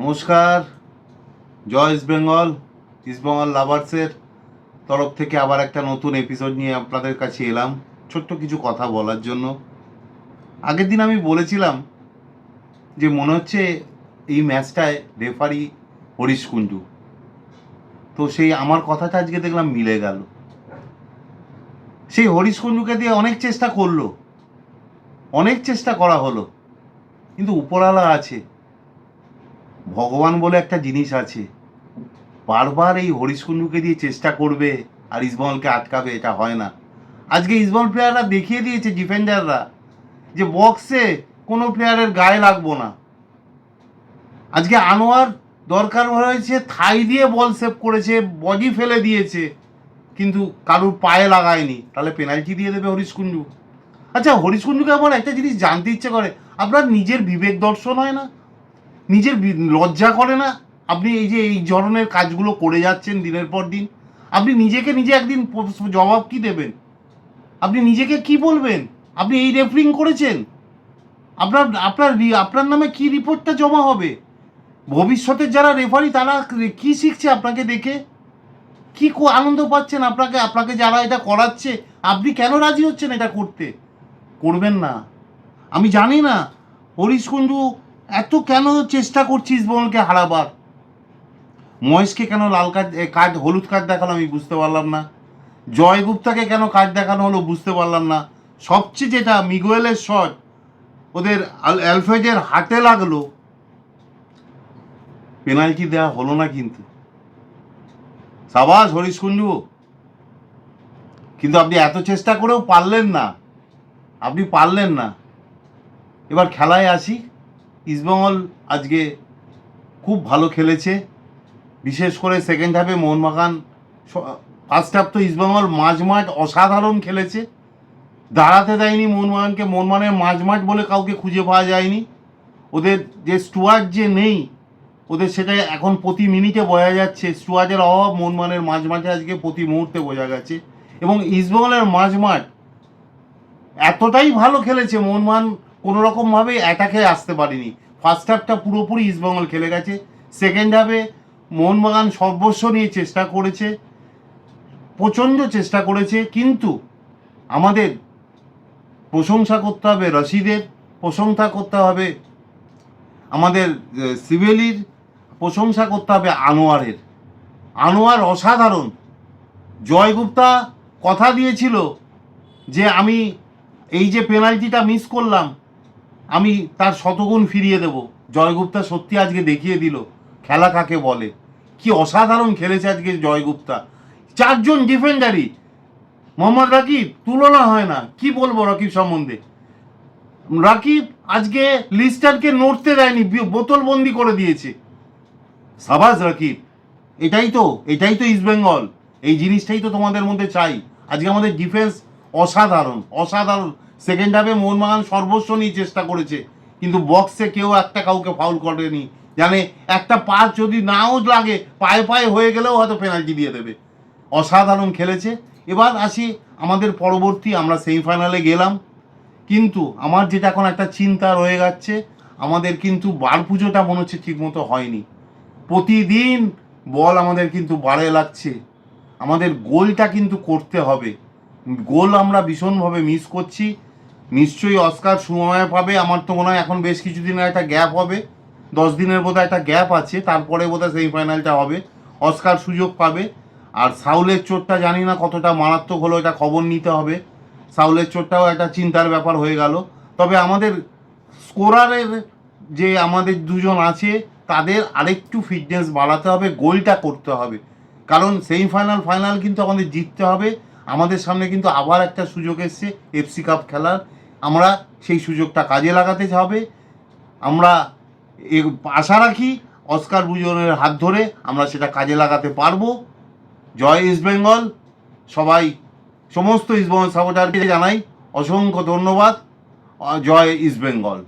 নমস্কার। জয় East Bengal East Bengal লাভার্সের তরফ থেকে আবার একটা নতুন এপিসোড নিয়ে আপনাদের কাছে এলাম। ছোট্ট কিছু কথা বলার জন্য। আগের দিন আমি বলেছিলাম যে মনে হচ্ছে এই ম্যাচটায় রেফারি হরিশ কুণ্ডু। তো সেই আমার কথাটা আজকে দেখলাম মিলে গেল। সেই হরিশ কুণ্ডুকে দিয়ে অনেক চেষ্টা করল। অনেক চেষ্টা করা হলো। কিন্তু উপরওয়ালা আছে। ভগবান বলে একটা জিনিস আছে, বারবার এই হরিশকুণ্ডুকে দিয়ে চেষ্টা করবে আর ইসবলকে আটকাবে, এটা হয় না। আজকে ইসবল প্লেয়াররা দেখিয়ে দিয়েছে ডিফেন্ডাররা যে বক্সে কোনো প্লেয়ারের গায়ে লাগবো না। আজকে আনোয়ার দরকার হয়েছে, থাই দিয়ে বল সেভ করেছে বডি ফেলে দিয়েছে, কিন্তু কারুর পায়ে লাগায়নি। তাহলে পেনাল্টি দিয়ে দেবে হরিশ কুণ্ডু আচ্ছা হরিশ কুণ্ডুকে আমার একটা জিনিস জানতে ইচ্ছে করে, আপনার নিজের বিবেক দর্শন হয় না? নিজের লজ্জা করে না? আপনি এই যে এই ধরনের কাজগুলো করে যাচ্ছেন দিনের পর দিন, আপনি নিজেকে নিজে একদিন জবাব কি দেবেন? আপনি নিজেকে কি বলবেন? আপনি এই রেফারিং করেছেন। আপনার আপনার আপনার নামে কি রিপোর্টটা জমা হবে? ভবিষ্যতের যারা রেফারি, তারা কি শিখছে আপনাকে দেখে? কি কো- আনন্দ পাচ্ছেন আপনাকে? আপনাকে যারা এটা করাচ্ছে, আপনি কেন রাজি হচ্ছেন এটা করতে? করবেন না। আমি জানি না। হরিশ কুণ্ডু এত কেন চেষ্টা করছিস বলকে হারাবার? মহেশকে কেন লাল কার্ড কার্ড, হলুদ কার্ড দেখাল আমি বুঝতে পারলাম না। জয় গুপ্তাকে কেন কার্ড দেখানো হলো বুঝতে পারলাম না। সবচেয়ে যেটা মিগুয়েলের শট, ওদের অ্যালফ্রেজের হাতে লাগল। পেনাল্টি দেওয়া হলো না কিন্তু। সাবাস, হরিশ কুণ্ডু। কিন্তু আপনি এত চেষ্টা করেও পারলেন না। আপনি পারলেন না। এবার খেলায় আসি। ইস্টবেঙ্গল আজকে খুব ভালো খেলেছে। বিশেষ করে সেকেন্ড হাফে মোহনবাগান ফার্স্ট হাফ তো ইস্টবেঙ্গল মাঝমাঠ অসাধারণ খেলেছে। দাঁড়াতে দেয়নি মোহনবাগানকে। মোহনবাগানের মাঝমাঠ বলে কাউকে খুঁজে পাওয়া যায়নি। ওদের যে স্টুয়ার্ড যে নেই, ওদের সেটা এখন প্রতি মিনিটে বোঝা যাচ্ছে। স্টুয়ার্ডের অভাব মোহনবাগানের মাঝমাঠে আজকে প্রতি মুহূর্তে বোঝা গেছে। এবং ইস্টবেঙ্গলের মাঝমাঠ এতটাই ভালো খেলেছে মোহনবাগান। কোনো রকমভাবে অ্যাটাকে আসতে পারেনি। ফার্স্ট হাফটা পুরোপুরি ইস্টবেঙ্গল খেলে গেছে। সেকেন্ড হাফে মোহনবাগান সর্বস্ব নিয়ে চেষ্টা করেছে। প্রচণ্ড চেষ্টা করেছে, কিন্তু আমাদের প্রশংসা করতে হবে রশিদের, প্রশংসা করতে হবে আমাদের সিভেলির প্রশংসা করতে হবে আনোয়ারের। আনোয়ার অসাধারণ। জয়গুপ্তা কথা দিয়েছিল যে আমি এই যে পেনাল্টিটা মিস করলাম আমি তার শতগুণ ফিরিয়ে দেব। জয়গুপ্তা সত্যি আজকে দেখিয়ে দিল, খেলা কাকে বলে? কি অসাধারণ খেলেছে আজকে জয়গুপ্তা। চারজন ডিফেন্ডারই মোহাম্মদ রাকিব, তুলনা হয় না। কি বলব রাকিব সম্বন্ধে? রাকিব আজকে লিস্টারকে নড়তে দেয়নি, বি- বোতলবন্দি করে দিয়েছে। সাবাস রাকিব, এটাই তো এটাই তো ইস্টবেঙ্গল এই জিনিসটাই তো তোমাদের মধ্যে চাই। আজকে আমাদের ডিফেন্স অসাধারণ অসাধারণ। সেকেন্ড হাফে মোহনবাগান সর্বস্ব নিয়ে চেষ্টা করেছে, কিন্তু বক্সে কেউ একটা কাউকে ফাউল করেনি। জানে, একটা পা যদি নাও লাগে, পায়ে পায়ে হয়ে গেলেও হয়তো পেনাল্টি দিয়ে দেবে। অসাধারণ খেলেছে। এবার আসি আমাদের পরবর্তী, আমরা সেমিফাইনালে গেলাম। কিন্তু আমার যেটা এখন একটা চিন্তা রয়ে যাচ্ছে, আমাদের কিন্তু বার পুজোটা মনে হচ্ছে ঠিকমতো হয়নি। প্রতিদিন বল আমাদের কিন্তু বাড়ে লাগছে। আমাদের গোলটা কিন্তু করতে হবে। গোল আমরা ভীষণভাবে মিস করছি। নিশ্চয়ই অস্কার সময় পাবে আমার তো মনে হয় এখন বেশ কিছুদিনের একটা গ্যাপ হবে। দশ দিনের বোধহয় একটা গ্যাপ আছে, তারপরে বোধহয় সেমিফাইনালটা হবে। অস্কার সুযোগ পাবে। আর সাউলের চোটটা জানি না কতটা মারাত্মক হলো, এটা খবর নিতে হবে। সাউলের চোটটাও একটা চিন্তার ব্যাপার হয়ে গেল। তবে আমাদের স্কোরারের যে আমাদের দুজন আছে, তাদের আরেকটু ফিটনেস বাড়াতে হবে, গোলটা করতে হবে। কারণ সেমিফাইনাল, ফাইনাল কিন্তু আমাদের জিততে হবে। আমাদের সামনে কিন্তু আবার একটা সুযোগ এসছে, এফসি কাপ খেলার। আমরা সেই সুযোগটা কাজে লাগাতে হবে। আমরা আশা রাখি অস্কার বুজনের হাত ধরে আমরা সেটা কাজে লাগাতে পারব। জয় ইস্ট বেঙ্গল। সবাই সমস্ত ইস্ট বেঙ্গল সাপোর্টারকে জানাই অসংখ্য ধন্যবাদ। জয় ইস্ট বেঙ্গল।